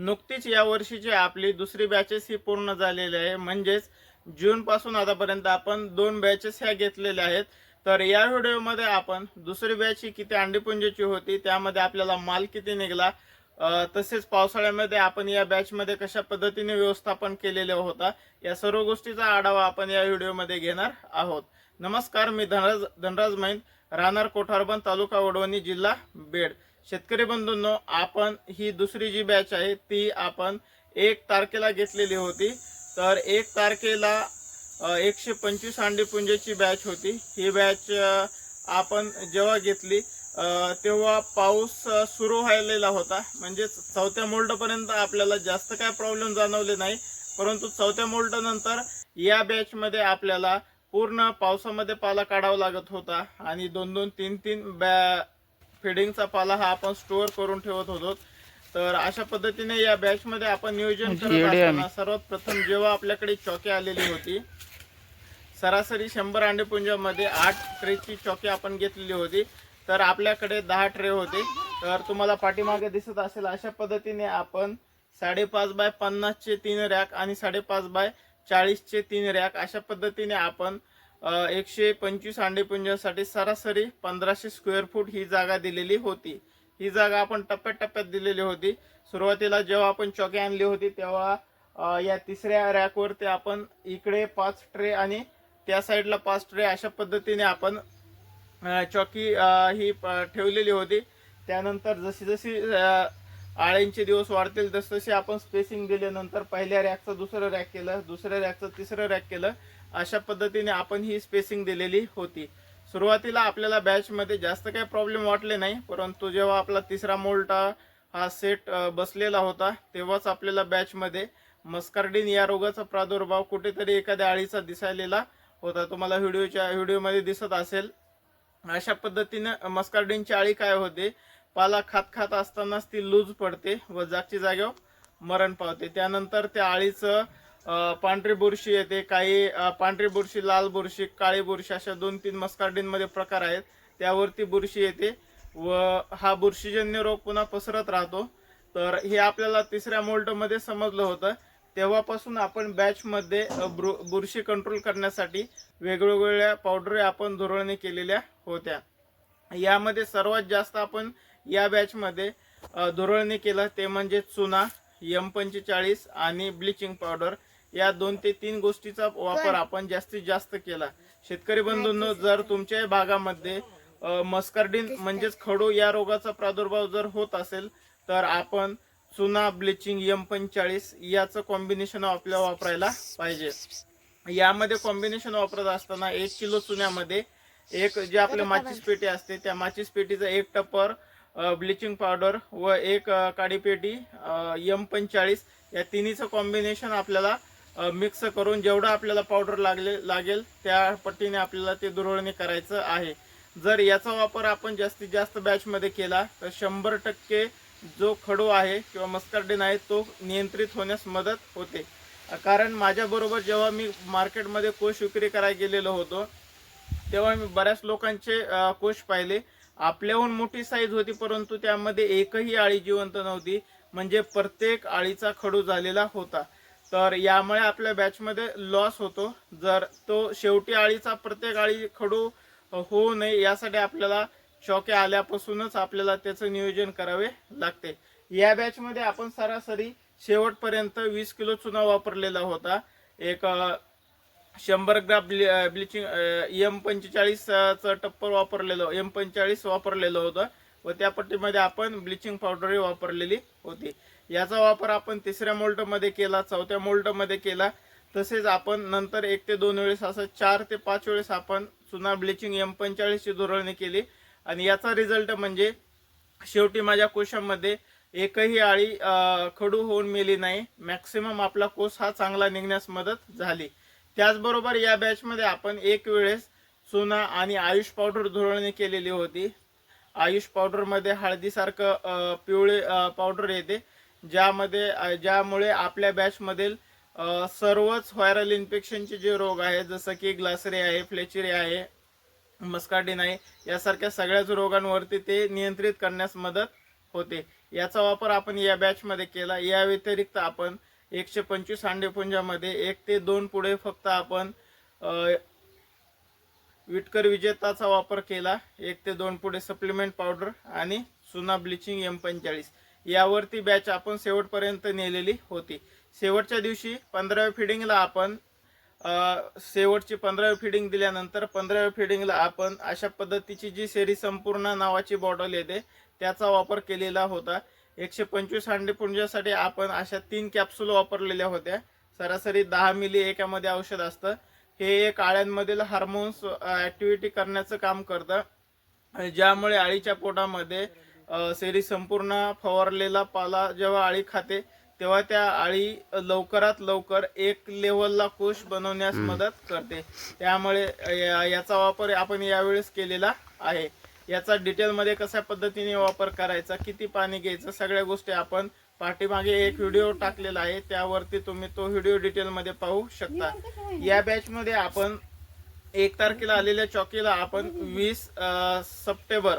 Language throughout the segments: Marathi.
नुकतीच या वर्षीची आपली दुसरी बॅचेस ही पूर्ण झालेली आहे. म्हणजेच जूनपासून आतापर्यंत आपण दोन बॅचेस ह्या घेतलेल्या आहेत. तर या व्हिडिओमध्ये आपण दुसरी बॅच ही किती अंडीपुंजीची होती त्यामध्ये आपल्याला माल किती निघाला तसेच पावसाळ्यामध्ये आपण या बॅचमध्ये कशा पद्धतीने व्यवस्थापन केलेले होता या सर्व गोष्टीचा आढावा आपण या व्हिडिओमध्ये घेणार आहोत. नमस्कार मी धनराज धनराज मैन राहणार कोठारबन तालुका वडवणी जिल्हा बेड. शेतकरी बंधूंनो आपण ही दुसरी जी बॅच आहे ती आपण एक तारखेला घेतलेली होती. तर एक तारखेला एकशे पंचवीस अंडीपुंजेची बॅच होती. ही बॅच आपण जेव्हा घेतली तेव्हा पाऊस सुरू व्हायलेला होता. म्हणजे चौथ्या मोल्डपर्यंत आपल्याला जास्त काय प्रॉब्लेम जाणवले नाही. परंतु चौथ्या मोल्डनंतर या बॅचमध्ये आपल्याला पूर्ण पावसामध्ये पाला काढावा लागत होता. आणि दोन दोन तीन तीन बॅ फिडिंगचा पाला हा आपण स्टोअर करून ठेवत होतो. तर अशा पद्धतीने या बॅच मध्ये आपण नियोजन करत असताना सर्वात प्रथम जेव्हा आपल्याकडे चौकी आलेली होती सरासरी शंभर अंडेपुंजामध्ये आठ ट्रेची चौकी आपण घेतलेली होती. तर आपल्याकडे दहा ट्रे होते. तर तुम्हाला पाठीमागे दिसत असेल अशा पद्धतीने आपण साडेपाच बाय पन्नासचे तीन रॅक आणि साडेपाच बाय चाळीसचे तीन रॅक अशा पद्धतीने आपण एकशे पंचवीस अंडेपुंजासाठी सरासरी पंधराशे स्क्वेअर फूट ही जागा दिलेली होती. ही जागा आपण टप्प्याटप्प्यात दिलेली होती. सुरुवातीला जेव्हा आपण चौकी आणली होती तेव्हा या तिसऱ्या रॅकवरती आपण इकडे पाच ट्रे आणि त्या साईडला पाच ट्रे अशा पद्धतीने आपण चौकी ही प- ठेवलेली होती. त्यानंतर जशी जशी आळ्यांचे दिवस वाढतील तसतशी आपण स्पेसिंग दिल्यानंतर पहिल्या रॅकचं दुसरं रॅक केलं दुसऱ्या रॅकचं तिसरं रॅक केलं. अशा पद्धतीने आपण ही स्पेसिंग दिलेली होती. सुरुवातीला आपल्याला बॅचमध्ये जास्त काही प्रॉब्लेम वाटले नाही परंतु जेव्हा आपला तिसरा मोल्टा हा सेट बसलेला होता तेव्हाच आपल्याला बॅचमध्ये मस्कार्डिन या रोगाचा प्रादुर्भाव कुठेतरी एखाद्या आळीचा दिसायलेला होता. तुम्हाला व्हिडिओच्या व्हिडिओमध्ये दिसत असेल. अशा पद्धतीनं मस्कार्डिनची आळी काय होते? पाला खात खात असतानाच ती लूज पडते व जागची जागेवर मरण पावते. त्यानंतर त्या आळीचं पांढरी बुरशी येते काही पांढरी बुरशी लाल बुरशी काळी बुरशी अशा दोन तीन मस्कार्डींमध्ये प्रकार आहेत. त्यावरती बुरशी येते व हा बुरशीजन्य रोग पुन्हा पसरत राहतो. तर हे आपल्याला तिसऱ्या मोल्टमध्ये समजलं होतं. तेव्हापासून आपण बॅचमध्ये बुरशी कंट्रोल करण्यासाठी वेगवेगळ्या पावडरी आपण धोरणे केलेल्या होत्या. यामध्ये सर्वात जास्त आपण या बॅचमध्ये धोरणे केलं ते म्हणजे चुना यम पंचेचाळीस आणि ब्लिचिंग पावडर या दोन ते तीन गोष्टीचा वापर आपण जास्तीत जास्त केला. शेतकरी बंधूंनो जर तुमच्या भागामध्ये मस्कार्डिन म्हणजेच खडू या रोगाचा प्रादुर्भाव जर होत असेल तर आपण चुना ब्लिचिंग एम पंचेचाळीस याचं कॉम्बिनेशन आपल्याला वापरायला पाहिजे. यामध्ये कॉम्बिनेशन वापरत असताना एक किलो चुन्यामध्ये एक जे आपले माचीस पेटी असते त्या माचीस पेटीचा एक टप्पर ब्लिचिंग पावडर व एक काडी पेटी एम पंचेचाळीस या तिन्हीचं कॉम्बिनेशन आपल्याला मिक्स करून जेवढं आपल्याला पावडर लागले लागेल त्या पट्टीने आपल्याला ते दुरवळणी करायचं आहे. जर याचा वापर आपण जास्तीत जास्त बॅचमध्ये केला तर शंभर टक्के जो खडू आहे किंवा मस्कार्डिन आहे तो नियंत्रित होण्यास मदत होते. कारण माझ्याबरोबर जेव्हा मी मार्केटमध्ये कोश विक्री करायला गेलेलो होतो तेव्हा मी बऱ्याच लोकांचे कोश पाहिले. आपल्याहून मोठी साईज होती परंतु त्यामध्ये एकही आळी जिवंत नव्हती. म्हणजे प्रत्येक आळीचा खडू झालेला होता. तर यामुळे आपल्या बॅचमध्ये लॉस होतो. जर तो शेवटी आळीचा प्रत्येक आळी खडू होऊ नये यासाठी आपल्याला शॉके आल्यापासूनच आपल्याला त्याचं नियोजन करावे लागते. या बॅचमध्ये आपण सरासरी शेवटपर्यंत वीस किलो चुना वापरलेला होता. एक शंभर ग्राम ब्लि ब्लिचिंग एम पंचेचाळीसचं टप्पर वापरलेलं एम पंचेचाळीस वापरलेलं होतं. व त्या पट्टीमध्ये आपण ब्लिचिंग पावडरही वापरलेली होती. याचा वापर आपण तिसऱ्या मोल्टमध्ये केला चौथ्या मोल्टमध्ये केला. तसेच आपण नंतर एक ते दोन वेळेस असं चार ते पाच वेळेस आपण चुना ब्लिचिंग एम पंचेचाळीसची धोरणे केली. आणि याचा रिझल्ट म्हणजे शेवटी माझ्या कोशामध्ये एकही आळी खडू होऊन मेली नाही. मॅक्सिमम आपला कोस हा चांगला निघण्यास मदत झाली. त्याचबरोबर या बॅचमध्ये आपण एक वेळेस चुना आणि आयुष पावडर धोरणे केलेली होती. आयुष पावडरमध्ये हळदीसारखं अ, पिवळे पावडर येते. ज्यामध्ये ज्यामुळे आपल्या बॅचमधील सर्वच व्हायरल इन्फेक्शनचे जे रोग आहेत जसं की ग्लासरी आहे फ्लेचरी आहे मस्कार्डिन आहे यासारख्या सगळ्याच रोगांवरती ते नियंत्रित करण्यास मदत होते. याचा वापर आपण या बॅचमध्ये केला. या व्यतिरिक्त आपण एकशे पंचवीस अंडेपुंजामध्ये एक ते दोन पुढे फक्त आपण विटकर विजेताचा वापर केला. एक ते दोन पुढे सप्लिमेंट पावडर आणि चुना ब्लिचिंग एम पंचेचाळीस. यावरती बॅच आपण शेवटपर्यंत नेलेली होती. शेवटच्या दिवशी पंधराव्या फिडिंगला आपण शेवटची पंधरावी फिडिंग दिल्यानंतर पंधराव्या फिडिंगला आपण अशा पद्धतीची जी सेरी संपूर्ण नावाची बॉटल येते त्याचा वापर केलेला होता. एकशे पंचवीस हांडेपुंजासाठी आपण अशा तीन कॅप्सूल वापरलेल्या होत्या. सरासरी दहा मिली एकामध्ये औषध असतं. हे एक आळ्यांमधील हार्मोन्स ऍक्टिव्हिटी करण्याचं काम करतं. आणि ज्यामुळे आळीच्या पोटामध्ये सेरी संपूर्ण फवारलेला पाला जेव्हा आळी खाते तेव्हा त्या आळी लवकरात लवकर एक लेवलला कोश बनवण्यास मदत करते. त्यामुळे याचा वापर आपण यावेळेस केलेला आहे. याचा डिटेलमध्ये कशा पद्धतीने वापर करायचा किती पाणी घ्यायचं सगळ्या गोष्टी आपण पाठीमागे एक व्हिडिओ टाकलेला आहे. त्यावरती तुम्ही तो व्हिडिओ डिटेलमध्ये पाहू शकता. या बॅचमध्ये आपण एक तारखेला आलेल्या चौकीला आपण वीस सप्टेंबर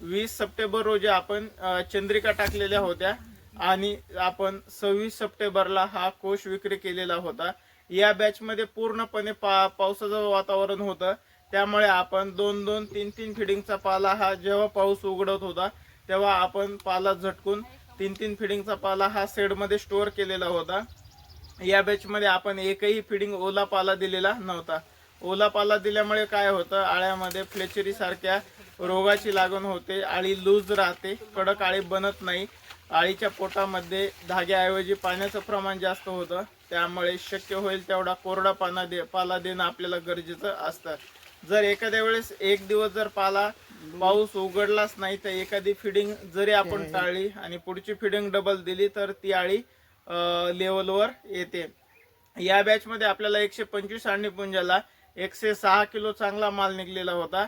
वीस सप्टेंबर रोजी आपण चंद्रिका टाकलेल्या होत्या आणि आपण सव्वीस सप्टेंबरला हा कोश विक्री केलेला होता. या बॅचमध्ये पूर्णपणे पा पावसाचं वातावरण होतं. त्यामुळे आपण दोन दोन तीन तीन फिडिंगचा पाला हा जेव्हा पाऊस उघडत होता तेव्हा आपण पाला झटकून तीन तीन फिडिंगचा पाला हा सेडमध्ये स्टोअर केलेला होता. या बॅचमध्ये आपण एकही फिडिंग ओला पाला दिलेला नव्हता. ओला पाला दिल्यामुळे काय होतं? आळ्यामध्ये फ्लेचरी सारख्या रोगाची लागण होते. आळी लूज राहते. कडक आळी बनत नाही. आळीच्या पोटामध्ये धाग्याऐवजी पाण्याचं प्रमाण जास्त होतं. त्यामुळे शक्य होईल तेवढा कोरडा पाना दे पाला देणं आपल्याला गरजेचं असतं. जर एखाद्या वेळेस एक दिवस जर पाला पाऊस उघडलाच नाही तर एखादी फिडिंग जरी आपण टाळली आणि पुढची फिडिंग डबल दिली तर ती आळी लेवलवर येते. या बॅचमध्ये आपल्याला एकशे पंचवीस आणि पुंजाला एकशे सहा किलो चांगला माल निघलेला होता.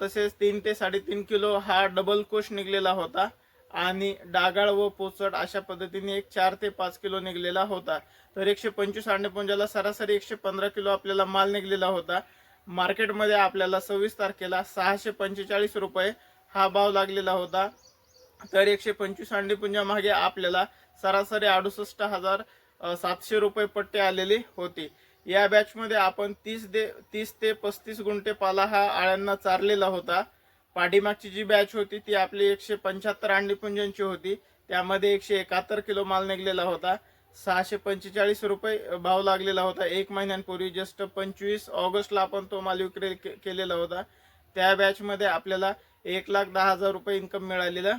तसेच तीन ते साडेतीन किलो हा डबल कोश निघलेला होता. आणि डागाळ व पोचट अशा पद्धतीने एक चार ते पाच किलो निघलेला होता. तर एकशे पंचवीस अंडेपुंजाला सरासरी एकशे पंधरा किलो आपल्याला माल निघलेला होता. मार्केटमध्ये आपल्याला सव्वीस तारखेला सहाशे पंचेचाळीस रुपये हा भाव लागलेला होता. तर एकशे पंचवीस अंडीपुंजा मागे आपल्याला सरासरी अडुसष्ट हजार सातशे रुपये पट्टे आलेली होती. या बॅचमध्ये आपण तीस दे तीस ते पस्तीस गुंठे पाला हा आळ्यांना चारलेला होता. पाठीमागची जी बॅच होती ती आपली एकशे पंच्याहत्तर अंडीपुंजांची होती. त्यामध्ये एकशे एकाहत्तर किलो माल निघलेला होता. सहाशे पंचेचाळीस रुपये भाव लागलेला होता. एक महिन्यांपूर्वी जस्ट पंचवीस ऑगस्टला आपण तो माल विक्री के- केलेला होता. त्या बॅचमध्ये आपल्याला एक लाख दहा हजार रुपये इन्कम मिळालेलं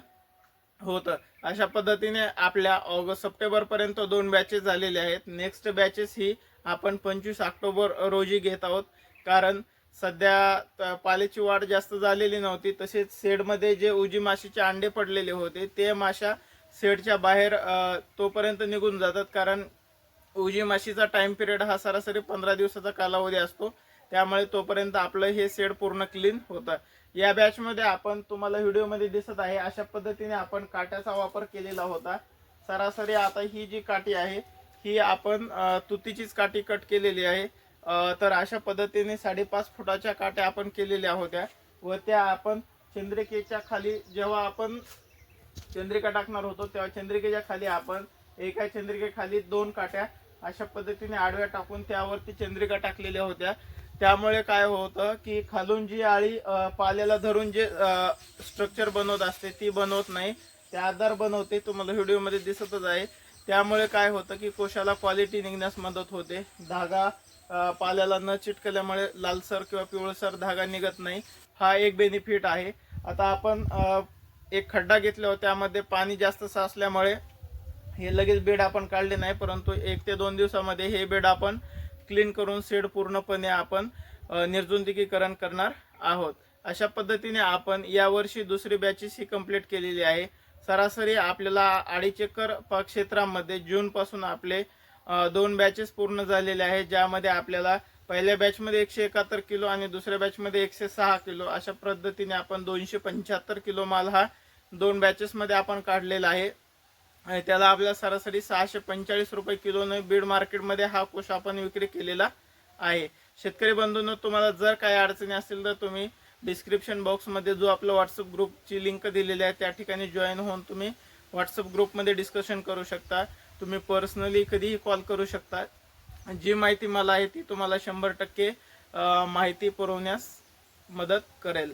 होतं. अशा पद्धतीने आपल्या ऑगस्ट सप्टेंबरपर्यंत दोन बॅचेस झालेले आहेत. नेक्स्ट बॅचेस ही आपण पंचवीस ऑक्टोबर रोजी घेत आहोत. कारण सध्या त- वाढ जास्त झालेली नव्हती. तसेच सेडमध्ये जे उजी माशीचे अंडे पडलेले होते ते माशा शेडच्या बाहेर तोपर्यंत निघून जातात. कारण उजी माशीचा टाइम पिरियड हा सरासरी पंधरा दिवसाचा कालावधी असतो. त्यामुळे तोपर्यंत आपलं हे शेड पूर्ण क्लीन होतं. या बॅचमध्ये आपण तुम्हाला व्हिडिओमध्ये दिसत आहे अशा पद्धतीने आपण काट्याचा वापर केलेला होता. सरासरी आता ही जी काठी आहे ही आपण तुतीचीच काठी कट केलेली आहे. तर अशा पद्धतीने साडेपाच फुटाच्या काट्या आपण केलेल्या होत्या. व त्या आपण चंद्रिकेच्या खाली जेव्हा आपण चंद्रिका टाकणार होतो. तेव्हा चंद्रिकेच्या खाली आपण एका चंद्रिकेखाली दोन काट्या अशा पद्धतीने आडव्या टाकून त्यावरती चंद्रिका टाकलेल्या होत्या. त्यामुळे काय होतं की खालून जी आळी पाल्याला धरून जे स्ट्रक्चर बनवत असते ती बनवत नाही. ते आधार बनवते तुम्हाला व्हिडिओमध्ये दिसतच आहे. त्यामुळे काय होतं की कोशाला क्वालिटी निघण्यास मदत होते. धागा पाल्याला न चिटकल्यामुळे लालसर किंवा पिवळसर धागा निघत नाही. हा एक बेनिफिट आहे. आता आपण एक खड्डा घेतला होता त्यामध्ये पाणी जास्त साचल्यामुळे हे लगेच बेड आपण काढले नाही परंतु एक ते दोन दिवसामध्ये हे बेड आपण क्लीन करून सेड पूर्णपणे आपण अ, निर्जंतुकीकरण करणार आहोत. अशा पद्धतीने आपण यावर्षी दुसरी बॅचेस ही कंप्लीट केलेली आहे. सरासरी आपल्याला अडीच एकर क्षेत्रामध्ये जूनपासून आपले दोन बॅचेस पूर्ण झालेले आहे ज्यामध्ये आपल्याला पहिल्या बॅचमध्ये एकशे एकाहत्तर किलो आणि दुसऱ्या बॅचमध्ये एकशे सहा किलो. अशा पद्धतीने आपण दोनशे पंच्याहत्तर किलो माल हा दोन बॅचेसमध्ये आपण काढलेला आहे. आणि त्याला आपल्या सरासरी सहाशे पंचेचाळीस रुपये किलोने बीड मार्केटमध्ये हा कोश आपण विक्री केलेला आहे. शेतकरी बंधूंनो तुम्हाला जर काही अडचणी असतील तर तुम्ही डिस्क्रिप्शन बॉक्समध्ये जो आपला व्हॉट्सअप ग्रुपची लिंक दिलेली आहे त्या ठिकाणी जॉईन होऊन तुम्ही व्हॉट्सअप ग्रुपमध्ये डिस्कशन करू शकता. तुम्ही पर्सनली कधीही कॉल करू शकता. जी माहिती मला आहे ती तुम्हाला शंभर टक्के माहिती पुरवण्यास मदत करेल.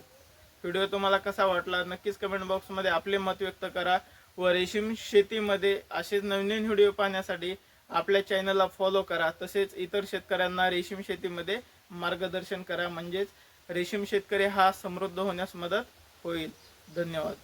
व्हिडिओ तुम्हाला कसा वाटला नक्कीच कमेंट बॉक्समध्ये आपले मत व्यक्त करा व रेशीम शेतीमध्ये असेच नवीन व्हिडिओ पाहण्यासाठी आपल्या चॅनलला फॉलो करा. तसेच इतर शेतकऱ्यांना रेशीम शेतीमध्ये मार्गदर्शन करा. म्हणजेच रेशीम शेतकरी हा समृद्ध होण्यास मदत होईल. धन्यवाद.